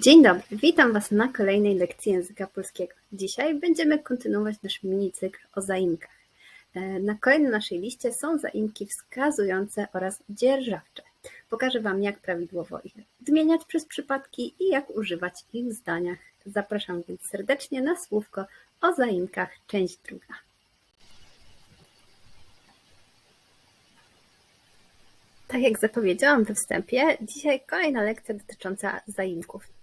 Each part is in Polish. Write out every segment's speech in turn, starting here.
Dzień dobry, witam Was na kolejnej lekcji języka polskiego. Dzisiaj będziemy kontynuować nasz minicykl o zaimkach. E, Na kolejnej naszej liście są zaimki wskazujące oraz dzierżawcze. Pokażę Wam, jak prawidłowo ich odmieniać przez przypadki i jak używać ich w zdaniach. Zapraszam więc serdecznie na słówko o zaimkach, część druga. Tak jak zapowiedziałam we wstępie, dzisiaj kolejna lekcja dotycząca zaimków.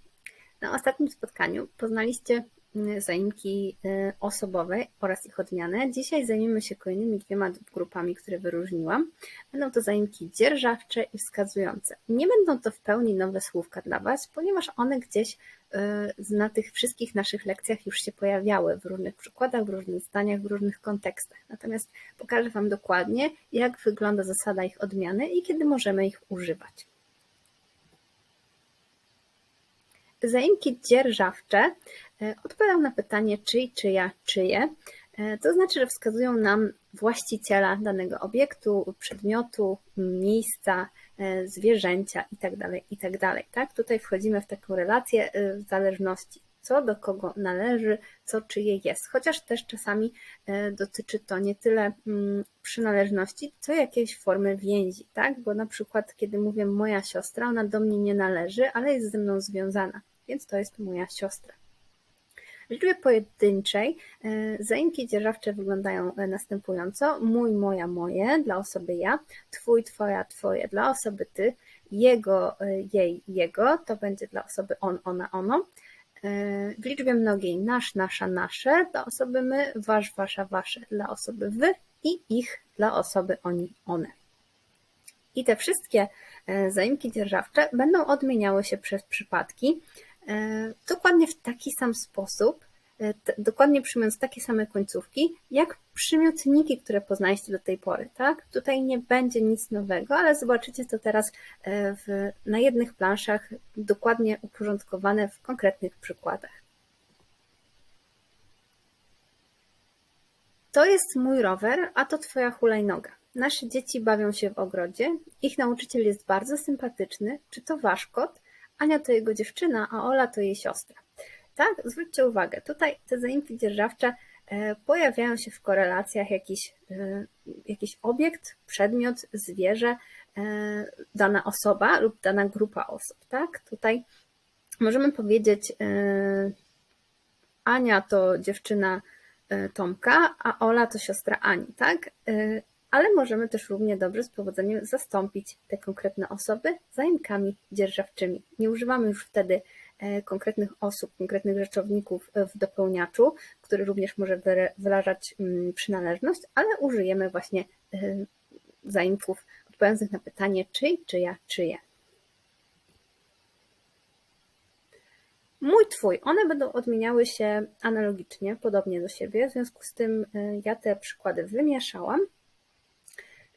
Na ostatnim spotkaniu poznaliście mm, zaimki y, osobowe oraz ich odmianę. Dzisiaj zajmiemy się kolejnymi dwiema grupami, które wyróżniłam. Będą to zaimki dzierżawcze i wskazujące. Nie będą to w pełni nowe słówka dla Was, ponieważ one gdzieś y, na tych wszystkich naszych lekcjach już się pojawiały w różnych przykładach, w różnych zdaniach, w różnych kontekstach. Natomiast pokażę Wam dokładnie, jak wygląda zasada ich odmiany i kiedy możemy ich używać. Zaimki dzierżawcze e, odpowiadają na pytanie czyj, czyja, czyje. E, to znaczy, że wskazują nam właściciela danego obiektu, przedmiotu, miejsca, e, zwierzęcia itd. itd. Tak? Tutaj wchodzimy w taką relację w zależności, co do kogo należy, co czyje jest. Chociaż też czasami dotyczy to nie tyle mm, przynależności, co jakiejś formy więzi, tak? Bo na przykład, kiedy mówię moja siostra, ona do mnie nie należy, ale jest ze mną związana więc to jest moja siostra. W liczbie pojedynczej e, zaimki dzierżawcze wyglądają e, następująco. Mój, moja, moje dla osoby ja, twój, twoja, twoje dla osoby ty, jego, e, jej, jego to będzie dla osoby on, ona, ono. W liczbie mnogiej nasz, nasza, nasze dla osoby my, wasz, wasza, wasze dla osoby wy i ich dla osoby oni, one. I te wszystkie zaimki dzierżawcze będą odmieniały się przez przypadki, E, dokładnie w taki sam sposób, e, dokładnie przyjmując takie same końcówki, jak przymiotniki, które poznaliście do tej pory, tak? Tutaj nie będzie nic nowego, ale zobaczycie to teraz e, w, na jednych planszach dokładnie uporządkowane w konkretnych przykładach. To jest mój rower, a to twoja hulajnoga. Nasze dzieci bawią się w ogrodzie, ich nauczyciel jest bardzo sympatyczny. Czy to wasz kot? Ania to jego dziewczyna, a Ola to jej siostra. Tak, zwróćcie uwagę, tutaj te zaimki dzierżawcze e, pojawiają się w korelacjach jakiś, e, jakiś obiekt, przedmiot, zwierzę, e, dana osoba lub dana grupa osób. Tak? Tutaj możemy powiedzieć, Ania to dziewczyna Tomka, a Ola to siostra Ani. Tak? ale możemy też równie dobrze z powodzeniem zastąpić te konkretne osoby zaimkami dzierżawczymi. Nie używamy już wtedy konkretnych osób, konkretnych rzeczowników w dopełniaczu, który również może wyrażać mm, przynależność, ale użyjemy właśnie e, zaimków odpowiadających na pytanie czyj, czyja, czyje. Mój, twój, one będą odmieniały się analogicznie, podobnie do siebie, w związku z tym e, ja te przykłady wymieszałam. E,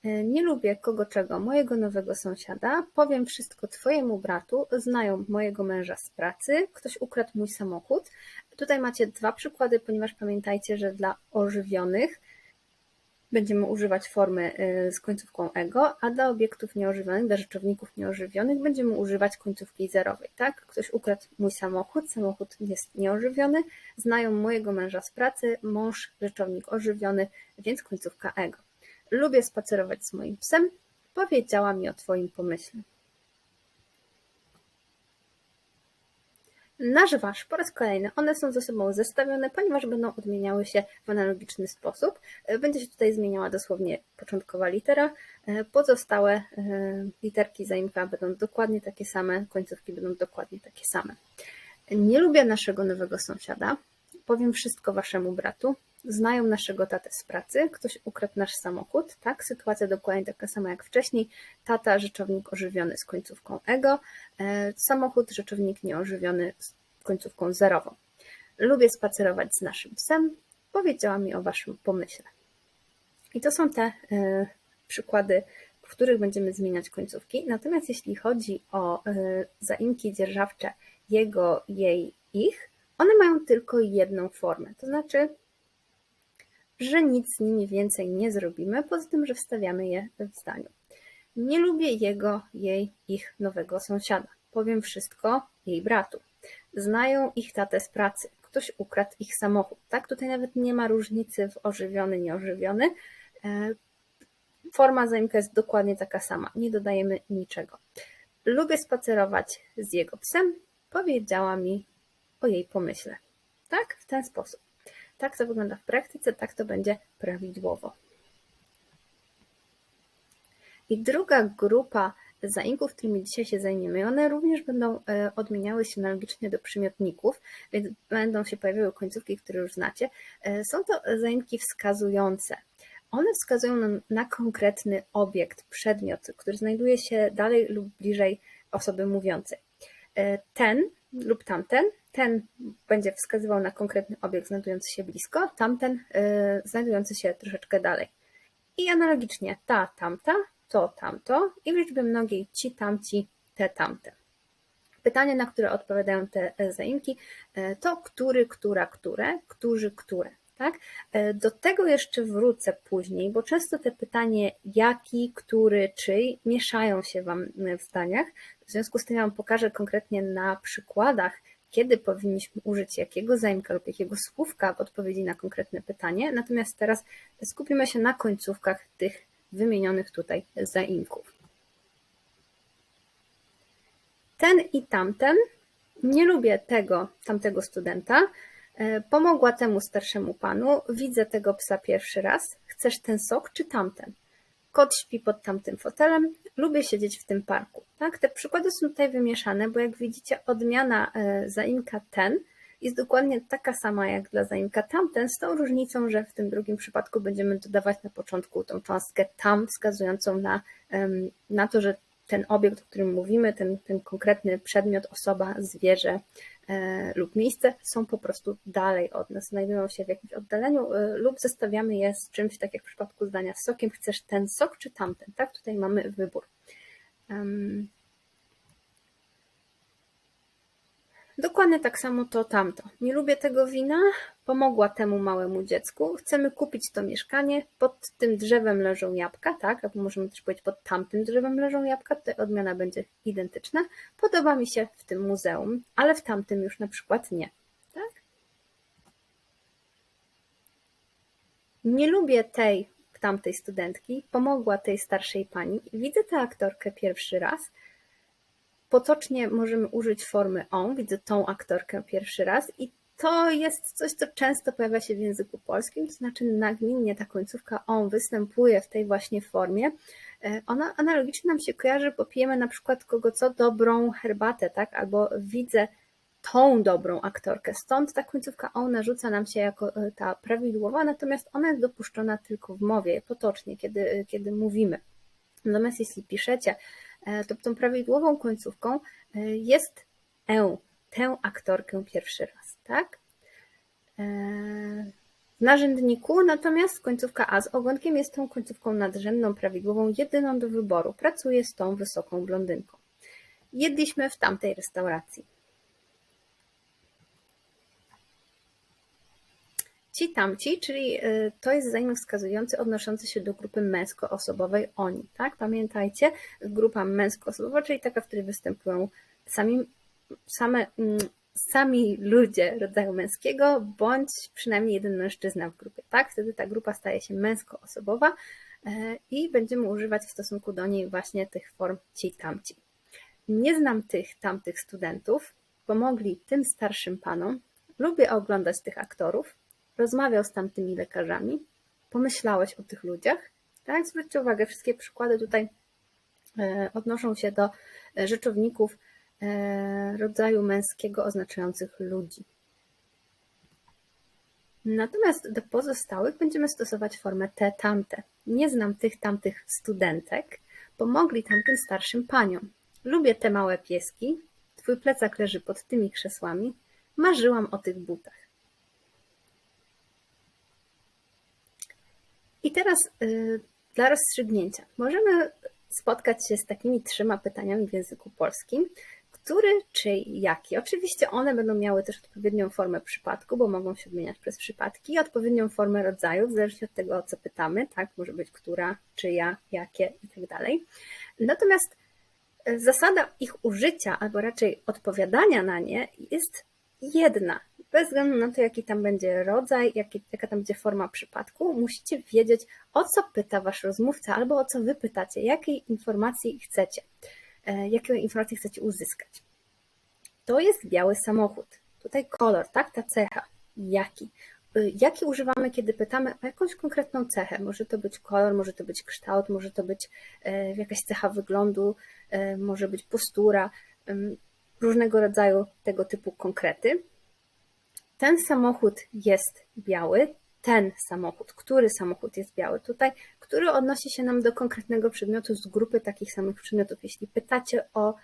nie lubię kogo czego mojego nowego sąsiada, powiem wszystko twojemu bratu, znają mojego męża z pracy, ktoś ukradł mój samochód. Tutaj macie dwa przykłady, ponieważ pamiętajcie, że dla ożywionych będziemy używać formy e, z końcówką ego, a dla obiektów nieożywionych, dla rzeczowników nieożywionych będziemy używać końcówki zerowej. Tak? Ktoś ukradł mój samochód, samochód jest nieożywiony, znają mojego męża z pracy, mąż, rzeczownik ożywiony, więc końcówka ego. Lubię spacerować z moim psem. Powiedziała mi o Twoim pomyśle. Nasz wasz po raz kolejny, one są ze sobą zestawione, ponieważ będą odmieniały się w analogiczny sposób. Będzie się tutaj zmieniała dosłownie początkowa litera. Pozostałe e, literki zaimka będą dokładnie takie same, końcówki będą dokładnie takie same. Nie lubię naszego nowego sąsiada. Powiem wszystko waszemu bratu znają naszego tatę z pracy, ktoś ukradł nasz samochód, tak? Sytuacja dokładnie taka sama jak wcześniej. Tata, rzeczownik ożywiony z końcówką ego, e, samochód, rzeczownik nieożywiony z końcówką zerową. Lubię spacerować z naszym psem, powiedziała mi o waszym pomyśle. I to są te e, przykłady, w których będziemy zmieniać końcówki. Natomiast jeśli chodzi o e, zaimki dzierżawcze jego, jej, ich, one mają tylko jedną formę, to znaczy że nic z nimi więcej nie zrobimy, poza tym, że wstawiamy je w zdaniu. Nie lubię jego, jej, ich nowego sąsiada. Powiem wszystko jej bratu. znają ich tatę z pracy, ktoś ukradł ich samochód. Tak? Tutaj nawet nie ma różnicy w ożywiony, nieożywiony. E, forma zaimka jest dokładnie taka sama, nie dodajemy niczego. Lubię spacerować z jego psem, powiedziała mi o jej pomyśle. Tak, w ten sposób. Tak to wygląda w praktyce, tak to będzie prawidłowo. I druga grupa zaimków, którymi dzisiaj się zajmiemy, one również będą e, odmieniały się analogicznie do przymiotników, więc będą się pojawiały końcówki, które już znacie. E, są to zaimki wskazujące. One wskazują nam na konkretny obiekt, przedmiot, który znajduje się dalej lub bliżej osoby mówiącej. E, ten lub tamten, ten będzie wskazywał na konkretny obiekt znajdujący się blisko, tamten znajdujący się troszeczkę dalej. I analogicznie ta, tamta to, tamto i w liczbie mnogiej ci, tamci, te, tamte. Pytanie, na które odpowiadają te zaimki, e, to który, która, które, którzy, które. Tak? E, do tego jeszcze wrócę później, bo często te pytanie jaki, który, czyj mieszają się Wam w zdaniach. W związku z tym ja Wam pokażę konkretnie na przykładach, kiedy powinniśmy użyć jakiego zaimka lub jakiego słówka w odpowiedzi na konkretne pytanie. Natomiast teraz skupimy się na końcówkach tych wymienionych tutaj zaimków. Ten i tamten, nie lubię tego, tamtego studenta, e, pomogła temu starszemu panu, widzę tego psa pierwszy raz, chcesz ten sok czy tamten? Kot śpi pod tamtym fotelem, lubię siedzieć w tym parku. Tak? Te przykłady są tutaj wymieszane, bo jak widzicie odmiana e, zaimka ten jest dokładnie taka sama jak dla zaimka tamten, z tą różnicą, że w tym drugim przypadku będziemy dodawać na początku tą cząstkę tam, wskazującą na, na to, że ten obiekt, o którym mówimy, ten, ten konkretny przedmiot, osoba, zwierzę e, lub miejsce są po prostu dalej od nas, znajdują się w jakimś oddaleniu e, lub zestawiamy je z czymś, tak jak w przypadku zdania z sokiem, chcesz ten sok czy tamten, tak? Tutaj mamy wybór. Dokładnie tak samo to tamto. Nie lubię tego wina, pomogła temu małemu dziecku. Chcemy kupić to mieszkanie. Pod tym drzewem leżą jabłka, tak? Albo możemy też powiedzieć, pod tamtym drzewem leżą jabłka. Tutaj odmiana będzie identyczna. Podoba mi się w tym muzeum, ale w tamtym już na przykład nie. Tak? Nie lubię tej tamtej studentki, pomogła tej starszej pani. Widzę tę aktorkę pierwszy raz Potocznie możemy użyć formy on, widzę tą aktorkę pierwszy raz i to jest coś, co często pojawia się w języku polskim, to znaczy nagminnie ta końcówka on występuje w tej właśnie formie. E, ona analogicznie nam się kojarzy, bo pijemy na przykład kogo co dobrą herbatę, tak? Albo widzę tą dobrą aktorkę. Stąd ta końcówka on narzuca nam się jako e, ta prawidłowa, natomiast ona jest dopuszczona tylko w mowie, potocznie, kiedy, kiedy mówimy. Natomiast jeśli piszecie E, to tą prawidłową końcówką e, jest e, tę aktorkę pierwszy raz, tak? E, w narzędniku natomiast końcówka a z ogonkiem jest tą końcówką nadrzędną, prawidłową, jedyną do wyboru. Pracuję z tą wysoką blondynką. Jedliśmy w tamtej restauracji. Ci tamci, czyli y, to jest zaimek wskazujący odnoszący się do grupy męskoosobowej oni, tak? Pamiętajcie, grupa męskoosobowa, czyli taka, w której występują sami, same, mm, sami ludzie rodzaju męskiego, bądź przynajmniej jeden mężczyzna w grupie, tak? Wtedy ta grupa staje się męskoosobowa e, i będziemy używać w stosunku do niej właśnie tych form ci tamci. Nie znam tych tamtych studentów, pomogli tym starszym panom, lubię oglądać tych aktorów, rozmawiał z tamtymi lekarzami, pomyślałeś o tych ludziach. Tak? Zwróćcie uwagę, wszystkie przykłady tutaj e, odnoszą się do e, rzeczowników e, rodzaju męskiego oznaczających ludzi. Natomiast do pozostałych będziemy stosować formę te, tamte. Nie znam tych tamtych studentek, pomogli tamtym starszym paniom. Lubię te małe pieski, twój plecak leży pod tymi krzesłami, marzyłam o tych butach. I teraz y, dla rozstrzygnięcia możemy spotkać się z takimi trzema pytaniami w języku polskim. Który czy jaki? Oczywiście one będą miały też odpowiednią formę przypadku, bo mogą się odmieniać przez przypadki, odpowiednią formę rodzaju, w zależności od tego, o co pytamy, tak? Może być która, czyja, jakie i tak dalej. Natomiast Zasada ich użycia, albo raczej odpowiadania na nie, jest jedna. Bez względu na to, jaki tam będzie rodzaj, jaki, jaka tam będzie forma przypadku, musicie wiedzieć, o co pyta wasz rozmówca, albo o co wy pytacie, jakiej informacji chcecie, e, jakie informacje chcecie uzyskać. To jest biały samochód. Tutaj kolor, tak? Ta cecha. Jaki? Y, Jaki używamy, kiedy pytamy o jakąś konkretną cechę? Może to być kolor, może to być kształt, może to być e, jakaś cecha wyglądu, e, może być postura, różnego rodzaju tego typu konkrety. Ten samochód jest biały, ten samochód, który samochód jest biały tutaj, który odnosi się nam do konkretnego przedmiotu z grupy takich samych przedmiotów. Jeśli pytacie o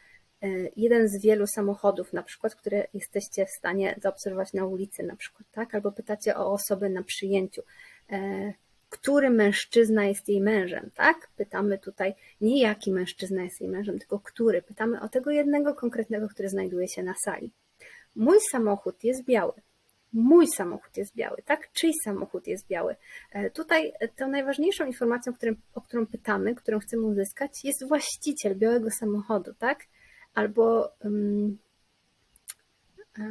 e, jeden z wielu samochodów, na przykład, które jesteście w stanie zaobserwować na ulicy, na przykład, tak? Albo pytacie o osobę na przyjęciu, e, który mężczyzna jest jej mężem, tak? Pytamy tutaj nie jaki mężczyzna jest jej mężem, tylko który. Pytamy o tego jednego konkretnego, który znajduje się na sali. Mój samochód jest biały. Mój samochód jest biały, tak? Czyj samochód jest biały? E, Tutaj tą najważniejszą informacją, o którą pytamy, którą chcemy uzyskać, jest właściciel białego samochodu, tak? Albo, ym, e,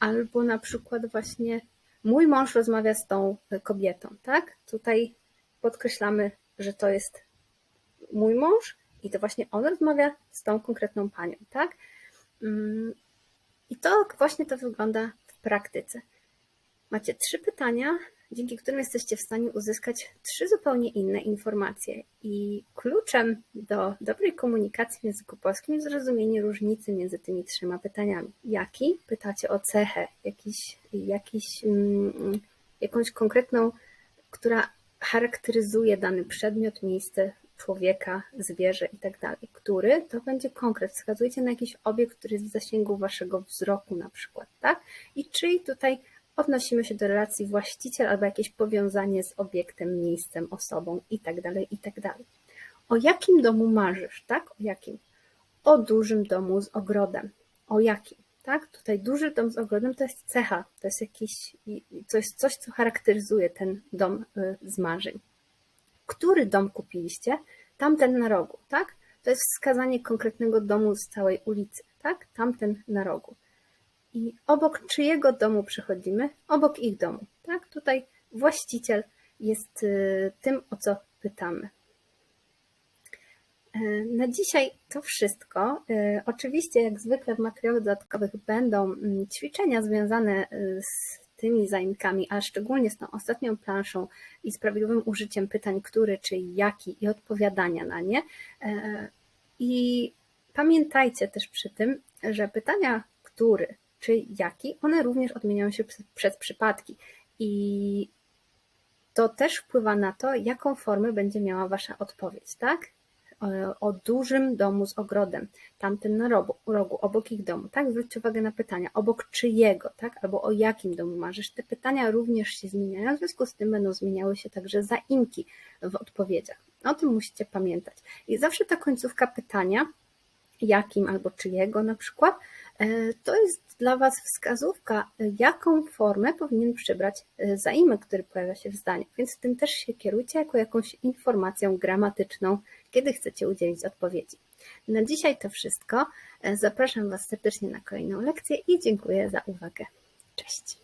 albo na przykład właśnie mój mąż rozmawia z tą kobietą, tak? Tutaj podkreślamy, że to jest mój mąż i to właśnie on rozmawia z tą konkretną panią, tak? Ym, I to właśnie to wygląda praktyce. Macie trzy pytania, dzięki którym jesteście w stanie uzyskać trzy zupełnie inne informacje. I kluczem do dobrej komunikacji w języku polskim jest zrozumienie różnicy między tymi trzema pytaniami. Jaki? Pytacie o cechę, jakiś, jakiś, mm, jakąś konkretną, która charakteryzuje dany przedmiot, miejsce, człowieka, zwierzę i tak dalej. Który to będzie konkret. Wskazujecie na jakiś obiekt, który jest w zasięgu waszego wzroku na przykład, tak? I czyli tutaj odnosimy się do relacji właściciel albo jakieś powiązanie z obiektem, miejscem, osobą i tak dalej, i tak dalej. O jakim domu marzysz, tak? O jakim? O dużym domu z ogrodem. O jakim? Tak? Tutaj duży dom z ogrodem to jest cecha, to jest jakiś, jest coś, co charakteryzuje ten dom y, z marzeń. Który dom kupiliście? Tamten na rogu, tak? To jest wskazanie konkretnego domu z całej ulicy, tak? Tamten na rogu. I obok czyjego domu przechodzimy? Obok ich domu. Tak? Tutaj właściciel jest y, tym, o co pytamy. E, Na dzisiaj to wszystko. E, Oczywiście, jak zwykle w materiałach dodatkowych będą mm, ćwiczenia związane y, z tymi zajmkami, a szczególnie z tą ostatnią planszą i z prawidłowym użyciem pytań, który, czy jaki i odpowiadania na nie. E, I pamiętajcie też przy tym, że pytania, który, czy jaki, one również odmieniają się przez przypadki. I to też wpływa na to, jaką formę będzie miała Wasza odpowiedź, tak? O- O dużym domu z ogrodem, tamten na rogu, rogu, obok ich domu, tak? Zwróćcie uwagę na pytania, obok czyjego, tak? Albo o jakim domu marzysz. Te pytania również się zmieniają, w związku z tym będą zmieniały się także zaimki w odpowiedziach. O tym musicie pamiętać. I zawsze ta końcówka pytania, jakim albo czyjego na przykład, e, to jest dla Was wskazówka, e, jaką formę powinien przybrać e, zaimek, który pojawia się w zdaniu. Więc tym też się kierujcie jako jakąś informacją gramatyczną, kiedy chcecie udzielić odpowiedzi. Na dzisiaj to wszystko. E, Zapraszam Was serdecznie na kolejną lekcję i dziękuję za uwagę. Cześć.